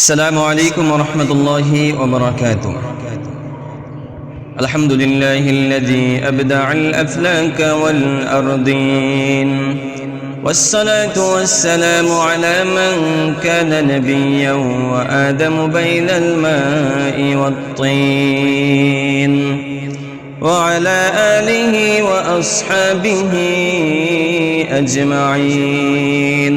السلام عليكم ورحمة الله وبركاته. الحمد لله الذي أبدع الأفلاك والأرضين. والصلاة والسلام على من كان نبيا وآدم بين الماء والطين. وعلى آله وأصحابه أجمعين.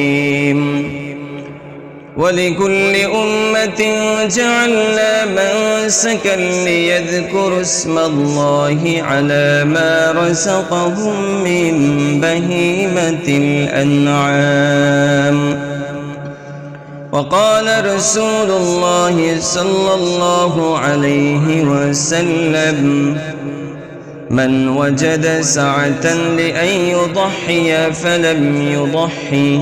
ولكل أمة جعلنا منسكا ليذكروا اسم الله على ما رزقهم من بهيمة الأنعام. وقال رسول الله صلى الله عليه وسلم من وجد سعة لأن يضحي فلم يضحي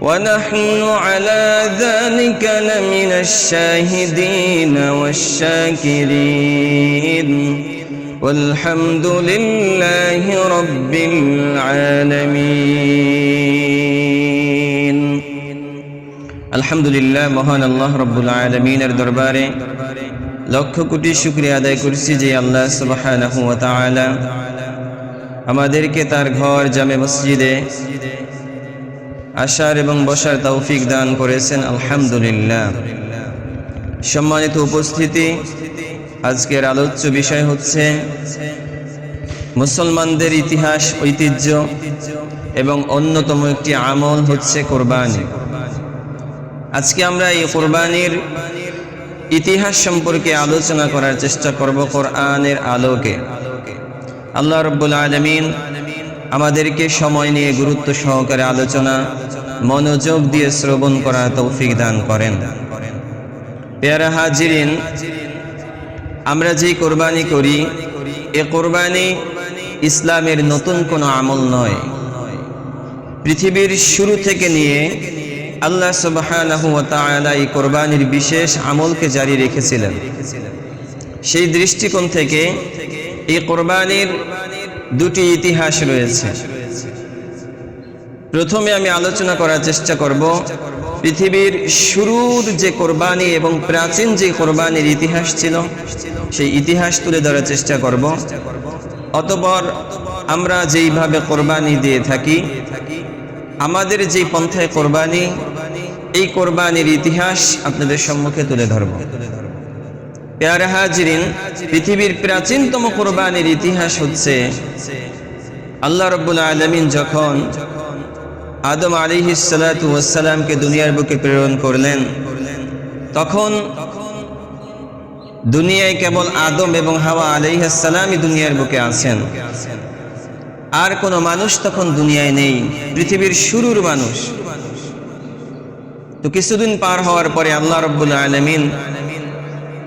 ونحن على ذلك لمن الشاهدين والشاكرين والحمد لله رب العالمين আলহামদুলিল্লাহ মহান আল্লাহ রব্বুল আলমিনের দরবারে লক্ষ কোটি শুক্রিয়া আদায় করছি যে আল্লাহ সুবহানাহু ওয়া তাআলা আমাদেরকে তার ঘর জামে মসজিদে আসার এবং বসার তৌফিক দান করেছেন, আলহামদুলিল্লাহ। সম্মানিত উপস্থিতি, আজকের আলোচ্য বিষয় হচ্ছে মুসলমানদের ইতিহাস, ঐতিহ্য এবং অন্যতম একটি আমল হচ্ছে কোরবানি। আজকে আমরা এই কোরবানির ইতিহাস সম্পর্কে আলোচনা করার চেষ্টা করব কোরআনের আলোকে। আল্লাহ রব্বুল আলমিন আমাদেরকে সময় নিয়ে গুরুত্ব সহকারে আলোচনা মনোযোগ দিয়ে শ্রবণ করা তৌফিক দান করেন। পেয়ারা হাজিরিন, আমরা যে কোরবানি করি, এ কোরবানি ইসলামের নতুন কোনো আমল নয়। পৃথিবীর শুরু থেকে নিয়ে আল্লাহ তাআলা এই কোরবানির বিশেষ আমলকে জারি রেখেছিলেন। সেই দৃষ্টিকোণ থেকে এই কোরবানির দুটি ইতিহাস রয়েছে। প্রথমে আমি আলোচনা করার চেষ্টা করব পৃথিবীর শুরুর যে কোরবানি এবং প্রাচীন যে কোরবানির ইতিহাস ছিল, সেই ইতিহাস তুলে ধরার চেষ্টা করব। অতপর আমরা যেইভাবে কোরবানি দিয়ে থাকি, আমাদের যে পন্থায় কোরবানি, এই কোরবানির ইতিহাস আপনাদের সম্মুখে তুলে ধরব। পেয়ারে হাজরিন, পৃথিবীর প্রাচীনতম কোরবানির ইতিহাস হচ্ছে, আল্লাহ রব্বুল আলমিন যখন আদম আলী সালাতামকে দুনিয়ার বুকে প্রেরণ করলেন। তখন দুনিয়ায় কেবল আদম এবং হাওয়া আলাইহাসালামই দুনিয়ার বুকে আছেন। আর কোনো মানুষ তখন দুনিয়ায় নেই, পৃথিবীর শুরুর মানুষ। তো কিছুদিন পার হওয়ার পরে আল্লাহ রব্বুল আলমিন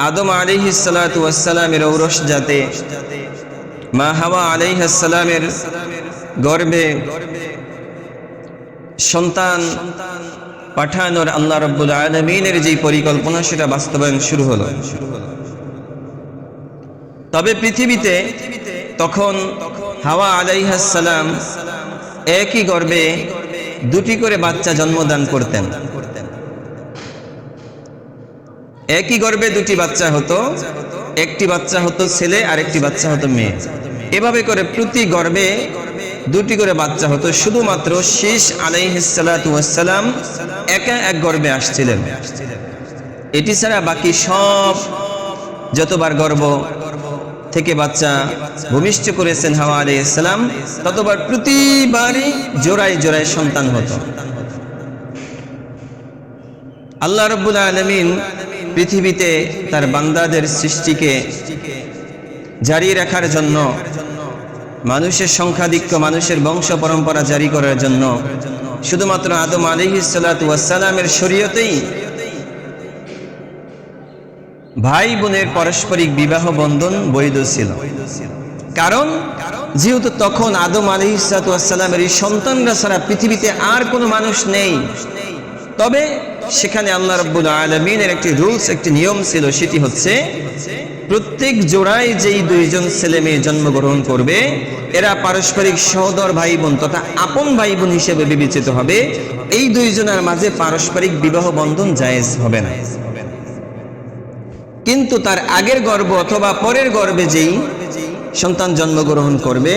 আদম আলিহি সালাতামের ঔরস যাতে মা হাওয়া আলিহাসালামের গর্ভে সন্তান পাঠানোর আল্লাহ রব্বুল আলমিনের যে পরিকল্পনা, সেটা বাস্তবায়ন শুরু হলো। তবে পৃথিবীতে তখন হাওয়া আলাইহাসালাম একই গর্বে দুটি করে বাচ্চা জন্মদান করতেন। একই গর্বে দুটি বাচ্চা হতো, একটি বাচ্চা হতো ছেলে আর একটি বাচ্চা হতো মেয়ে। এভাবে করে প্রতি গর্বে দুটি করে বাচ্চা হতো। শুধুমাত্র শেষ আলাইহিসালাম একা এক গর্বে আসছিলেন। এটি ছাড়া বাকি সব যতবার গর্ব থেকে বাচ্চা ভূমিষ্ঠ করেছেন হাওয়া আলী ইসলাম ততবার প্রতিবারই জোড়ায় জোড়ায় সন্তান হতো। আল্লাহ রব্বুল আলমিন পৃথিবীতে তার বান্দাদের সৃষ্টিকে জারি রাখার জন্য মানুষের সংখ্যাধিক্য, মানুষের বংশ পরম্পরা জারি করার জন্য শুধুমাত্র আদম আলিহিসালামের শরীয়তেই ভাই বোনের পারস্পরিক বিবাহ বন্ধন বৈধ ছিল। কারণ যেহেতু তখন আদম আলিহিসালামের এই সন্তানরা ছাড়া পৃথিবীতে আর কোনো মানুষ নেই, তবে সেখানে আল্লাহ রব্বুল আলমিনের একটি রুলস, একটি নিয়ম ছিল, সেটি হচ্ছে প্রত্যেক জোড়ায় যেই দুইজন ছেলে মেয়ে জন্মগ্রহণ করবে, এরা পারস্পরিক সহদর ভাই বোন তথা আপন ভাই বোন হিসেবে বিবেচিত হবে। এই দুইজনের মাঝে পারস্পরিক বিবাহ বন্ধন জায়েজ হবে না। কিন্তু তার আগের গর্ব অথবা পরের গর্বে যেই সন্তান জন্মগ্রহণ করবে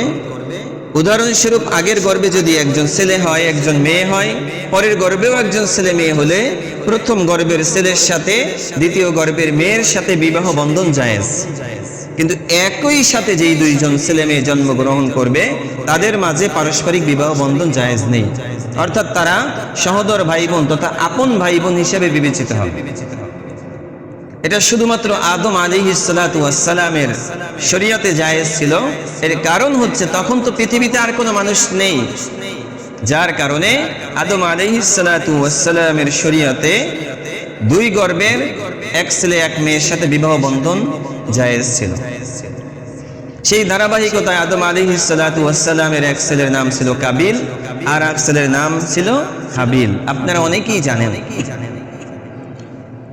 উদাহরণস্বরূপ, আগের গর্বে যদি একজন ছেলে হয়, একজন মেয়ে হয়, পরের গর্বেও একজন ছেলে মেয়ে হলে প্রথম গর্বের ছেলের সাথে দ্বিতীয় গর্বের মেয়ের সাথে বিবাহ বন্ধন জায়েজ। কিন্তু একই সাথে যেই দুইজন ছেলে মেয়ে জন্মগ্রহণ করবে, তাদের মাঝে পারস্পরিক বিবাহ বন্ধন জায়েজ নেই। অর্থাৎ তারা সহদর ভাই বোন তথা আপন ভাই বোন হিসেবে বিবেচিত হবে। এটা শুধুমাত্র আদম আলী সালামের শরীয়তে জায়েজ ছিল। এর কারণ হচ্ছে তখন তো পৃথিবীতে আর কোনো মানুষ নেই। যার কারণে আদম আলী সালামের শরীয়তে দুই গর্বের এক ছেলে, এক মেয়ের সাথে বিবাহ বন্ধন জায়েজ ছিল। সেই ধারাবাহিকতায় আদম আলী সালামের এক ছেলের নাম ছিল কাবিল আর এক ছেলের নাম ছিল হাবিল। আপনারা অনেকেই জানেন।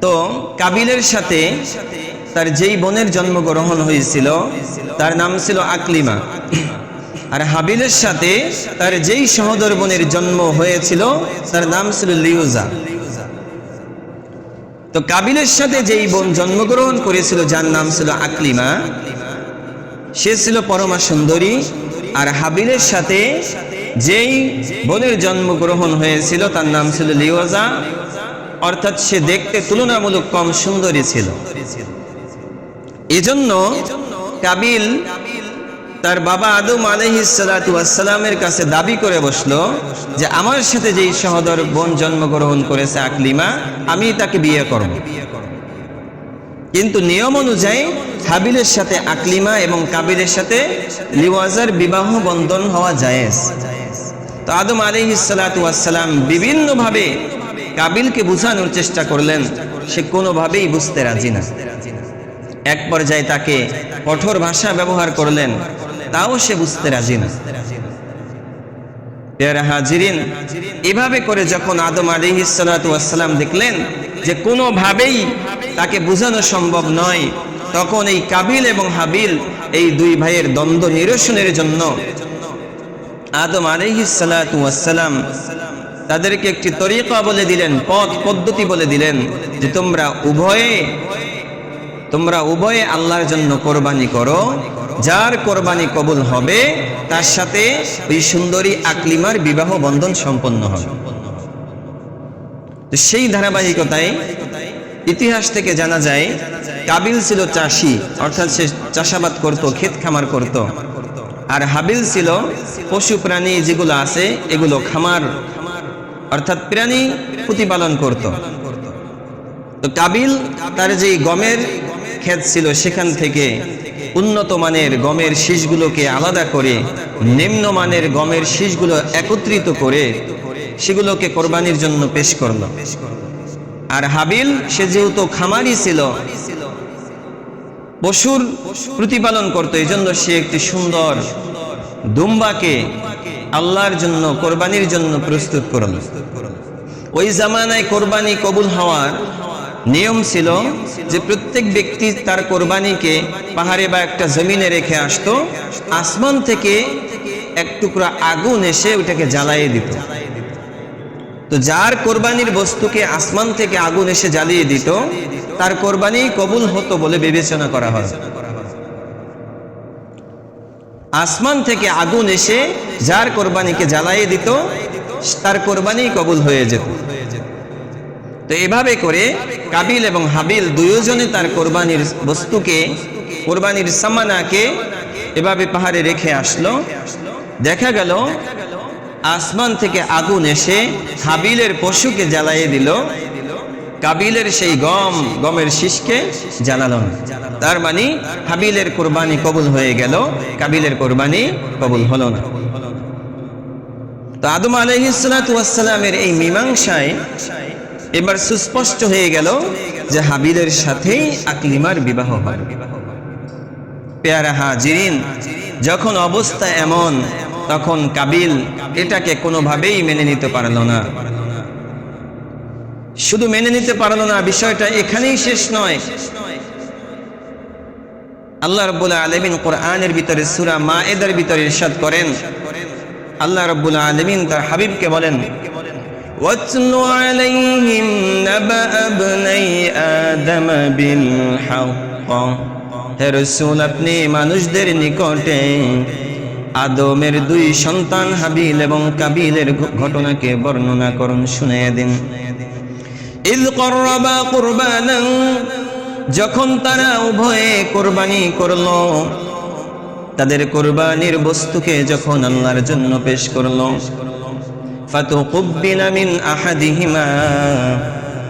তো কাবিলের সাথে তার যেই বোনের জন্মগ্রহণ হয়েছিল, তার নাম ছিল আকলিমা। আর হাবিলের সাথে তার যেই সহদর বোনের জন্ম হয়েছিল, তার নাম ছিল লিউজা। তো কাবিলের সাথে যেই বোন জন্মগ্রহণ করেছিল, যার নাম ছিল আকলিমা, সে ছিল পরমা সুন্দরী। আর হাবিলের সাথে যেই বোনের জন্মগ্রহণ হয়েছিল, তার নাম ছিল লিওজা অর্থাৎ সে দেখতে তুলনামূলক কম সুন্দরী ছিল। এজন্য কাবিল তার বাবা আদম আলহিসালামের কাছে দাবি করে বসল যে, আমার সাথে যেই সহদর বোন জন্মগ্রহণ করেছে আকলিমা, আমি তাকে বিয়ে করব। কিন্তু নিয়ম অনুযায়ী হাবিলের সাথে আকলিমা এবং কাবিলের সাথে লিওয়াজার বিবাহ বন্ধন হওয়া জায়েজ। তো আদম আলিহিসালাম বিভিন্নভাবে কাবিলকে বুঝানোর চেষ্টা করলেন, সে কোনোভাবেই বুঝতে রাজি না। এক পর্যায়ে তাকে কঠোর ভাষা ব্যবহার করলেন, তাও সে বুঝতে রাজি না। হাজিরিন, এভাবে করে যখন আদম আলী সালাম দেখলেন যে কোনোভাবেই তাকে বোঝানো সম্ভব নয়, তখন এই কাবিল এবং হাবিল এই দুই ভাইয়ের দ্বন্দ্ব নিরসনের জন্য আদম আলী সালাম তাদেরকে একটি তরিকা বলে দিলেন, পথ পদ্ধতি বলে দিলেন যে তোমরা উভয়ে তোমরা উভয়ে আল্লাহর জন্য কোরবানি করো। যার কোরবানি কবুল হবে, তার সাথে ওই সুন্দরী আকলিমার বিবাহ বন্ধন সম্পন্ন হবে। সেই ধারাবাহিকতায় ইতিহাস থেকে জানা যায়, কাবিল ছিল চাষি, অর্থাৎ সে চাষাবাদ করত, ক্ষেত খামার করত। আর হাবিল ছিল পশু প্রাণী যেগুলো আছে, এগুলো খামার অর্থাৎ প্রাণী প্রতিপালন করত। তো কাবিল তার যে গমের ক্ষেত ছিল, সেখান থেকে উন্নত মানের গমের শীষগুলোকে আলাদা করে, নিম্ন মানের গমের শীষগুলো একত্রিত করে সেগুলোকে কোরবানির জন্য পেশ করল। আর হাবিল, সে যেহেতু খামারি ছিল, পশুর প্রতিপালন করতো এই জন্য সে একটি সুন্দর দুম্বাকে আল্লাহর জন্য, কোরবানির জন্য প্রস্তুত করল ওই জামানায় কোরবানি কবুল হওয়ার নিয়ম ছিল যে প্রত্যেক ব্যক্তি তার কোরবানিকে পাহাড়ে বা একটা জমিনে রেখে আসতো, আসমান থেকে এক টুকরা আগুন এসে ওটাকে জ্বালাইয়ে দিত। তো যার কোরবানির বস্তুকে আসমান থেকে আগুন এসে জ্বালিয়ে দিত, তার কোরবানি কবুল হতো বলে বিবেচনা করা হয়। আসমান থেকে আগুন এসে যার কোরবানিকে জ্বালাইয়ে দিত, তার কোরবানি কবুল হয়ে যেত। তো এভাবে করে কাবিল এবং হাবিল দুইজনে তার কোরবানির বস্তুকে, কোরবানির সামানাকে এভাবে পাহাড়ে রেখে আসলো। দেখা গেল, আসমান থেকে আগুন এসে হাবিলের পশুকে জ্বালাইয়ে দিল। কাবিলের সেই গম, গমের শীষকে জ্বালালো। তার মানে হাবিলের কোরবানি কবুল হয়ে গেল, কাবিলের কোরবানি কবুল হলো না। তো আদম আলহিসালামের এই মীমাংসায় এবার সুস্পষ্ট হয়ে গেল যে হাবিলের সাথেই আকলিমার বিবাহ হয় পেয়ারা হাজিরিন, যখন অবস্থা এমন, তখন কাবিল এটাকে কোনোভাবেই মেনে নিতে পারল না। শুধু মেনে নিতে পারল না বিষয়টা এখানেই শেষ নয় আল্লাহ রব্বুল আলমিন কোরআনের ভিতরে সুরা মা এদের ভিতরে ইরশাদ করেন আল্লাহ রব্বুল আলমিন তার হাবিবকে বলেন واتل عليهم نبأ ابني آدم بالحق হে রসুল আপনি মানুষদের নিকটে আদমের দুই সন্তান হাবিল এবং কাবিলের ঘ- ঘটনাকে বর্ণনা করুন শুনে দিন ইদ করবা যখন তারা উভয়ে কোরবানি করল, তাদের কোরবানির বস্তুকে যখন আল্লাহর জন্য পেশ করল আহাদিহিমা,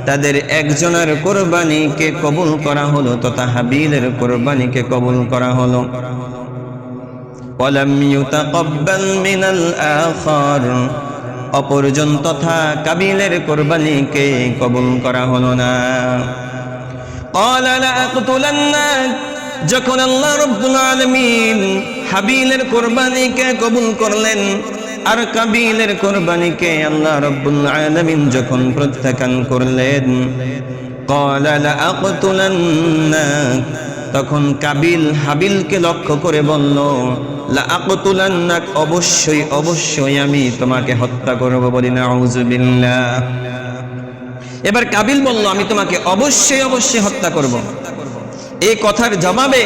তাদের একজনের কোরবানিকে কবুল করা হলো, তথা হাবিলের কোরবানিকে কবুল করা হলো। ওয়ালাম ইউতাকাব্বাল মিনাল আখার অপরজন তথা কাবিলের কোরবানিকে কবুল করা হলো না। যখন আল্লাহ রব্বুল আলমিন হাবিলের কোরবানিকে কবুল করলেন, আর কাবিলের কোরবানিকে আল্লাহ রব্বুল আলমিন যখন প্রত্যাখ্যান করলেন তখন কাবিল হাবিলকে লক্ষ্য করে বলল লাআকতুলান্নাক, অবশ্যই অবশ্যই আমি তোমাকে হত্যা করব বলি না এবার কাবিল বলল, আমি তোমাকে অবশ্যই অবশ্যই হত্যা করব। এই কথার জবাবে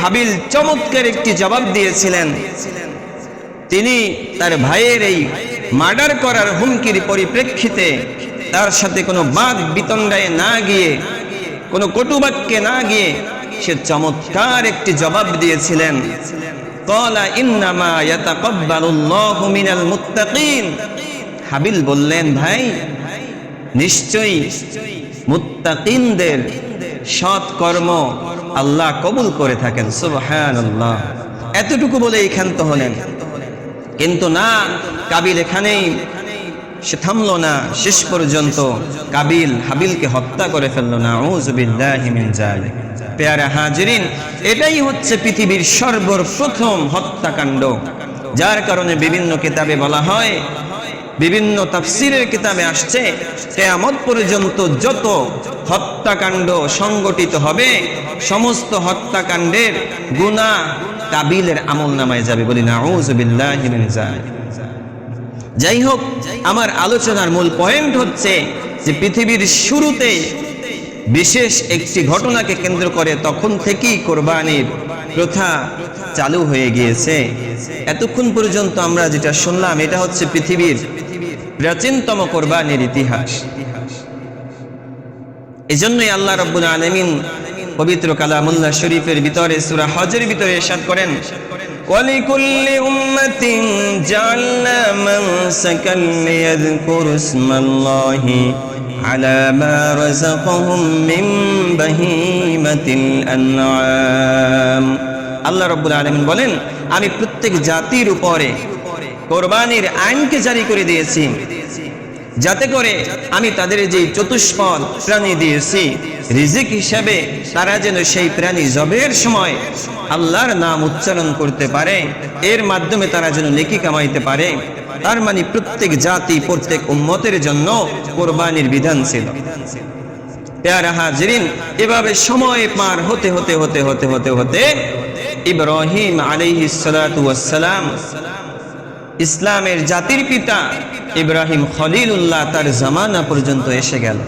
হাবিল চমৎকার একটি জবাব দিয়েছিলেন। তিনি তার ভাইয়ের এই মার্ডার করার হুমকির পরিপ্রেক্ষিতে তার সাথে কোনো বাদ বিতণ্ডায় না গিয়ে, কোনো কটুবাক্যে না গিয়ে সে চমৎকার একটি জবাব দিয়েছিলেন। কলা ইন্নামা ইয়াতাকাব্বালুল্লাহু মিনাল মুত্তাকিন হাবিল বললেন, ভাই, নিশ্চয়ই মুত্তাকিনদের সৎ কর্ম আল্লাহ কবুল করে থাকেন, সুবহানাল্লাহ। এতটুকু বলেই ক্ষান্ত হলেন। কিন্তু না, কাবিল এখানেই, সে থামল না, শেষ পর্যন্ত কাবিল হাবিলকে হত্যা করে ফেলল না উজবিল্লাহি মিন জালিক পেয়ারা হাজিরিন, এটাই হচ্ছে পৃথিবীর সর্বপ্রথম হত্যাকাণ্ড। যার কারণে বিভিন্ন কিতাবে বলা হয়, বিভিন্ন তাফসিরের কিতাবে আসছে, কেয়ামত পর্যন্ত যত হত্যাকাণ্ড সংগঠিত হবে, সমস্ত হত্যাকাণ্ডের গুণা কাবিলের আমল নামায় যাবে বলি না যাই হোক, আমার আলোচনার মূল পয়েন্ট হচ্ছে যে পৃথিবীর শুরুতে বিশেষ একটি ঘটনাকে কেন্দ্র করে তখন থেকেই কোরবানির প্রথা চালু হয়ে গিয়েছে এতক্ষণ পর্যন্ত আমরা যেটা শুনলাম এটা হচ্ছে পৃথিবীর প্রাচীনতম কোরবানির ইতিহাস এজন্যই আল্লাহ রব্বুল আলমিন পবিত্র কালামুল্লাহ শরীফের ভিতরে সুরা হজের ভিতরে এরশাদ করেন ولكل أمة جعلنا منسكا ليذكروا اسم الله على ما رزقهم من بهيمة الأنعام আল্লাহ রব্বুল আলমিন বলেন আমি প্রত্যেক জাতির উপরে কোরবানির আইনকে জারি করে দিয়েছি যাতে করে আমি তাদের যে চতুষ্পদ প্রাণী দিয়েছি, রিজিক হিসাবে তারা যেন সেই প্রাণী জবের সময় আল্লাহর নাম উচ্চারণ করতে পারে, এর মাধ্যমে তারা যেন নেকি কামাইতে পারে। তার মানে প্রত্যেক জাতি, প্রত্যেক উম্মতের জন্য কোরবানির বিধান ছিল। পেয়ারা হাজরিন, এভাবে সময় পার হতে হতে হতে হতে হতে হতে, ইব্রাহিম ওয়াসসালাম ইসলামের জাতির পিতা ইব্রাহিম খলিলুল্লাহ তার জামানা পর্যন্ত এসে গেল।